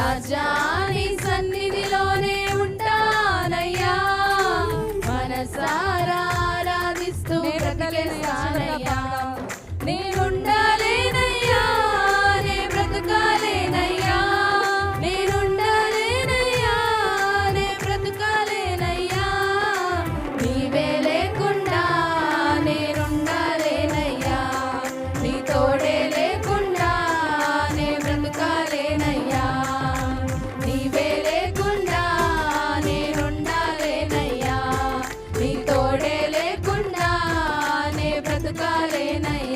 రాజా నీ సన్నిధిలోనే ఉంటానయ్యా. మనసారా ఆరాధిస్తూ బ్రతకలేస్తా சொந்தக்காரே நய